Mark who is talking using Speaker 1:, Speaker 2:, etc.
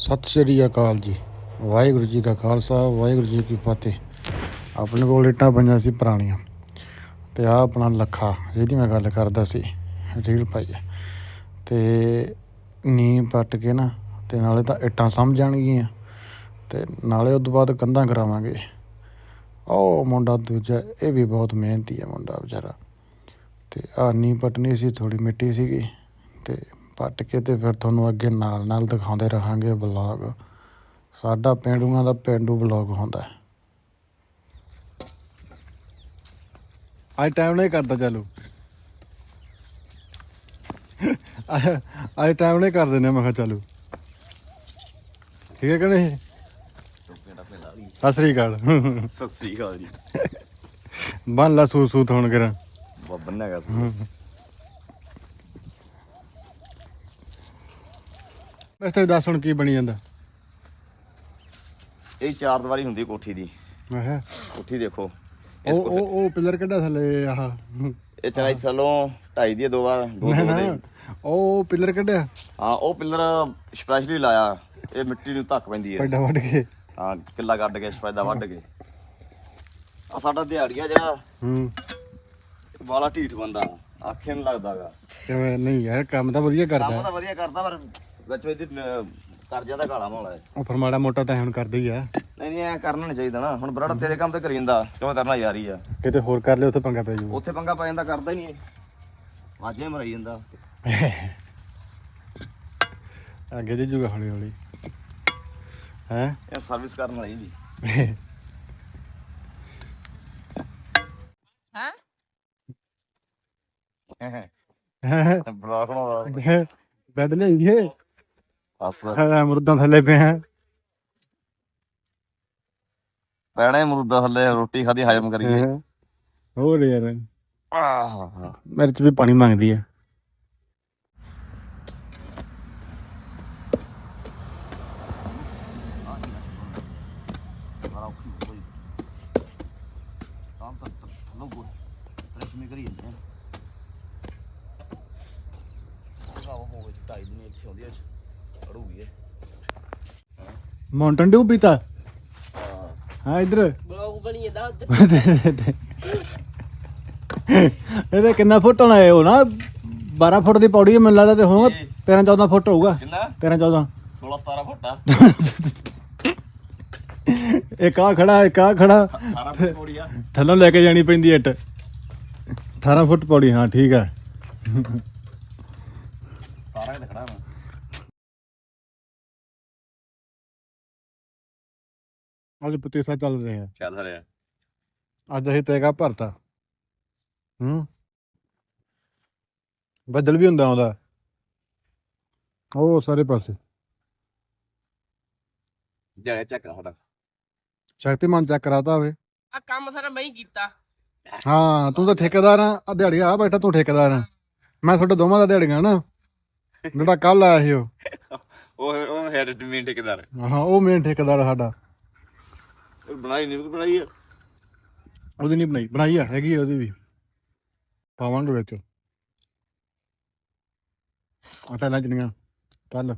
Speaker 1: ਸਤਿ ਸ਼੍ਰੀ ਅਕਾਲ ਜੀ। ਵਾਹਿਗੁਰੂ ਜੀ ਕਾ ਖਾਲਸਾ, ਵਾਹਿਗੁਰੂ ਜੀ ਕੀ ਫਤਿਹ। ਆਪਣੇ ਕੋਲ ਇੱਟਾਂ ਪਈਆਂ ਸੀ ਪੁਰਾਣੀਆਂ ਤੇ ਆ ਆਪਣਾ ਲੱਖਾ ਜਿਹਦੀ ਮੈਂ ਗੱਲ ਕਰਦਾ ਸੀ, ਰੀਲ ਪਾਈ ਹੈ ਤੇ ਨੀ ਪੱਟ ਕੇ ਨਾ, ਤੇ ਨਾਲੇ ਤਾਂ ਇੱਟਾਂ ਸਮਝ ਜਾਣਗੀਆਂ। ਤੇ ਨਾਲੇ ਉਸ ਤੋਂ ਬਾਅਦ ਕੰਧਾਂ ਕਰਾਵਾਂਗੇ। ਉਹ ਮੁੰਡਾ ਦੂਜਾ, ਇਹ ਵੀ ਬਹੁਤ ਮਿਹਨਤੀ ਹੈ ਮੁੰਡਾ ਵਿਚਾਰਾ। ਤੇ ਆ ਨੀ ਪਟਣੀ ਸੀ ਥੋੜੀ ਮਿੱਟੀ ਸੀਗੀ। ਤੇ ਪੱਟ ਕੇ ਤੇ ਫਿਰ ਤੁਹਾਨੂੰ ਅੱਗੇ ਨਾਲ ਨਾਲ ਦਿਖਾਉਂਦੇ ਰਹਾਂਗੇ ਵਲੌਗ। ਸਾਡਾ ਪਿੰਡੂਆਂ ਦਾ ਪਿੰਡੂ ਵਲੌਗ ਹੁੰਦਾ ਹੈ। ਅੱਜ ਟਾਈਮ ਨਹੀਂ ਕਰਦਾ ਚਾਲੂ। ਅੱਜ ਟਾਈਮ ਨਹੀਂ ਕਰ ਦਿੰਦੇ ਮੈਂ ਕਿਹਾ ਚਾਲੂ। ਠੀਕ ਹੈ ਕਿ ਨਹੀਂ? ਸਤਿ ਸ੍ਰੀ ਅਕਾਲ।
Speaker 2: ਸਤਿ ਸ੍ਰੀ ਅਕਾਲ ਜੀ।
Speaker 1: ਬੰਨ ਲਾ ਸੂ ਸੂ ਹੋਣ ਕਰਾਂ
Speaker 2: ਬੰਨਿਆ ਗਿਆ ਸੀ
Speaker 1: ਬਸ ਤੇ ਦੱਸ ਹੁਣ ਕੀ ਬਣੀ ਜਾਂਦਾ?
Speaker 2: ਇਹ ਚਾਰ ਦੀਵਾਰੀ ਹੁੰਦੀ ਕੋਠੀ ਦੀ।
Speaker 1: ਕਿਹਾ
Speaker 2: ਕੋਠੀ ਦੇਖੋ। ਇਸ
Speaker 1: ਉਹ ਉਹ ਉਹ ਪਿਲਰ ਕਿੱਡਾ ਥੱਲੇ ਆਹ?
Speaker 2: ਇਹ ਚਨਾਈ ਥੱਲੋਂ ਢਾਈ ਦੀ ਹੈ ਦੋ ਵਾਰ ਦੋ ਦੋ ਦੇ।
Speaker 1: ਉਹ ਪਿਲਰ ਕਿੱਡਾ
Speaker 2: ਹਾਂ ਉਹ ਪਿੱਲਰ ਸਪੈਸ਼ਲੀ ਲਾਇਆ। ਇਹ ਮਿੱਟੀ ਨੂੰ ਧੱਕ ਪੈਂਦੀ ਹੈ।
Speaker 1: ਵੱਡਾ ਵੱਡ ਕੇ।
Speaker 2: ਹਾਂ ਕਿੱਲਾ ਕੱਢ ਕੇ ਸਫੈਦਾ ਵੱਢ ਕੇ। ਆ ਸਾਡਾ ਦਿਹਾੜੀਆ ਜਿਹੜਾ।
Speaker 1: ਹੂੰ।
Speaker 2: ਵਾਲਾ ਢੀਠ ਬੰਦਾ। ਆਖੇ ਨੂੰ ਲੱਗਦਾਗਾ।
Speaker 1: ਕਿਵੇਂ? ਨਹੀਂ ਯਾਰ ਕੰਮ ਤਾਂ ਵਧੀਆ
Speaker 2: ਕੰਮ
Speaker 1: ਕਰਦਾ
Speaker 2: ਤਾਂ ਵਧੀਆ ਕਰਦਾ ਪਰ ਵਿੱਚ ਵਿੱਚ ਕਰਜ਼ਾ ਦਾ ਕਾਲਾ ਮੌਲਾ ਹੈ।
Speaker 1: ਉਹ ਫਿਰ ਮਾੜਾ ਮੋਟਾ ਤਾਂ ਹੁਣ ਕਰਦਾ ਹੀ ਆ।
Speaker 2: ਨਹੀਂ ਨਹੀਂ ਐ ਕਰਨਾ ਨਹੀਂ ਚਾਹੀਦਾ ਨਾ। ਹੁਣ ਬਰਾੜਾ ਤੇਰੇ ਕੰਮ ਤੇ ਕਰੀ ਜਾਂਦਾ ਕਿਉਂ ਕਰਨਾ ਯਾਰੀ ਆ?
Speaker 1: ਕਿਤੇ ਹੋਰ ਕਰ ਲਿਓ ਉੱਥੇ ਪੰਗਾ ਪੈ ਜਾਊਗਾ।
Speaker 2: ਉੱਥੇ ਪੰਗਾ ਪੈ ਜਾਂਦਾ ਕਰਦਾ ਹੀ ਨਹੀਂ ਵਾਜੇ ਮਰਾਈ ਜਾਂਦਾ।
Speaker 1: ਅੱਗੇ ਜੇ ਜੂਗਾ ਹੌਲੀ ਹੌਲੀ। ਹੈ?
Speaker 2: ਇਹ ਸਰਵਿਸ ਕਰਨ ਵਾਲੀ ਜੀ। ਬਲਾਕ ਨੂੰ
Speaker 1: ਬੈਡ ਲਿਆਈਏ
Speaker 2: ਬਸ।
Speaker 1: ਮੁਰਦਾਂ ਥੱਲੇ ਪਿਆ ਹੈ
Speaker 2: ਪੈਣੇ ਮਰੂਦਾ ਥੱਲੇ ਰੋਟੀ ਖਾਦੀ ਹਜਮ ਕਰੀਏ
Speaker 1: ਹੋਰ ਯਾਰ।
Speaker 2: ਆਹ।
Speaker 1: ਮੇਰੇ ਚ ਵੀ ਪਾਣੀ ਮੰਗਦੀ ਆ।
Speaker 2: ਕਰੀ ਜਾਂਦੇ ਆ। ਉਹ ਹੋਵੇ ਢਾਈ ਦਿਨ ਇੱਥੇ ਆਉਂਦੀ ਐ ਅੜੂਗੀ ਇਹ।
Speaker 1: ਮਾਊਂਟਨ ਡਿਊ ਪੀਤਾ?
Speaker 2: ਹਾਂ।
Speaker 1: ਹਾਂ ਇਧਰ।
Speaker 3: ਬਲੌਗ ਬਣੀ ਜਾਂਦਾ ਉੱਧਰ।
Speaker 1: ਇਹਦੇ ਕਿੰਨਾ ਫੁੱਟ ਹੋਣਾ ਇਹ? ਉਹ ਨਾ 12 ਫੁੱਟ ਦੀ ਪੌੜੀ ਹੈ ਮੈਨੂੰ ਲੱਗਦਾ ਤੇ ਹੋਊਗਾ 13 14 ਫੁੱਟ ਹੋਊਗਾ।
Speaker 2: ਕਿੰਨਾ?
Speaker 1: 13 14
Speaker 2: 16 17 ਫੁੱਟ ਆ।
Speaker 1: ਇੱਕ ਆ ਖੜਾ ਇੱਕ ਆ ਖੜਾ।
Speaker 2: 18 ਫੁੱਟ ਪੌੜੀ ਆ।
Speaker 1: ਥੱਲੋਂ ਲੈ ਕੇ ਜਾਣੀ ਪੈਂਦੀ ਇੱਟ। 18 ਫੁੱਟ ਪੌੜੀ ਹਾਂ ਠੀਕ ਹੈ
Speaker 2: 17 ਤੇ ਖੜਾ ਮੈਂ
Speaker 1: ਅੱਜ ਪਤੀਸਾ ਚੱਲ ਰਿਹਾ
Speaker 2: ਚੱਲ ਰਿਹਾ
Speaker 1: ਅੱਜ ਅਸੀਂ ਤੇਗਾ ਭਰਤਾ। ਹੂੰ। ਬੱਦਲ ਵੀ ਹੁੰਦਾ ਆਉਂਦਾ ਉਹ ਸਾਰੇ ਪਾਸੇ।
Speaker 2: ਜਿਹੜੇ ਚੱਕ ਸਾਡਾ
Speaker 1: ਸ਼ਕਤੀਮਾਨ ਚੈੱਕ ਕਰਾਤਾ ਹੋਵੇ।
Speaker 3: ਆ ਕੰਮ ਸਾਰਾ ਮੈਂ ਹੀ ਕੀਤਾ।
Speaker 1: ਹਾਂ ਤੂੰ ਤਾਂ ਠੇਕੇਦਾਰ ਆ। ਆ ਦਿਹਾੜੀ ਆ ਬੈਠਾ ਤੂੰ ਠੇਕੇਦਾਰ ਆ। ਮੈਂ ਤੁਹਾਡੇ ਦੋਵਾਂ ਦਾ ਦਿਹਾੜੀਆਂ ਨਾ। ਜਿਹੜਾ ਕੱਲ ਆਇਆ ਸੀ ਉਹ।
Speaker 2: ਉਹ ਉਹ ਹੈਡ ਟੀਮ ਠੇਕੇਦਾਰ।
Speaker 1: ਹਾਂ ਉਹ ਮੇਨ ਠੇਕੇਦਾਰ ਆ ਸਾਡਾ।
Speaker 2: ਬਣਾਈ ਨਹੀਂ, ਬਣਾਈ ਆ।
Speaker 1: ਉਹਦੀ ਨਹੀਂ ਬਣਾਈ ਬਣਾਈ ਆ, ਹੈਗੀ ਆ ਉਹਦੀ ਵੀ। ਪਾਵਾਂਗੇ ਵਿੱਚ। ਆਟਾ ਨਾ ਕੱਲ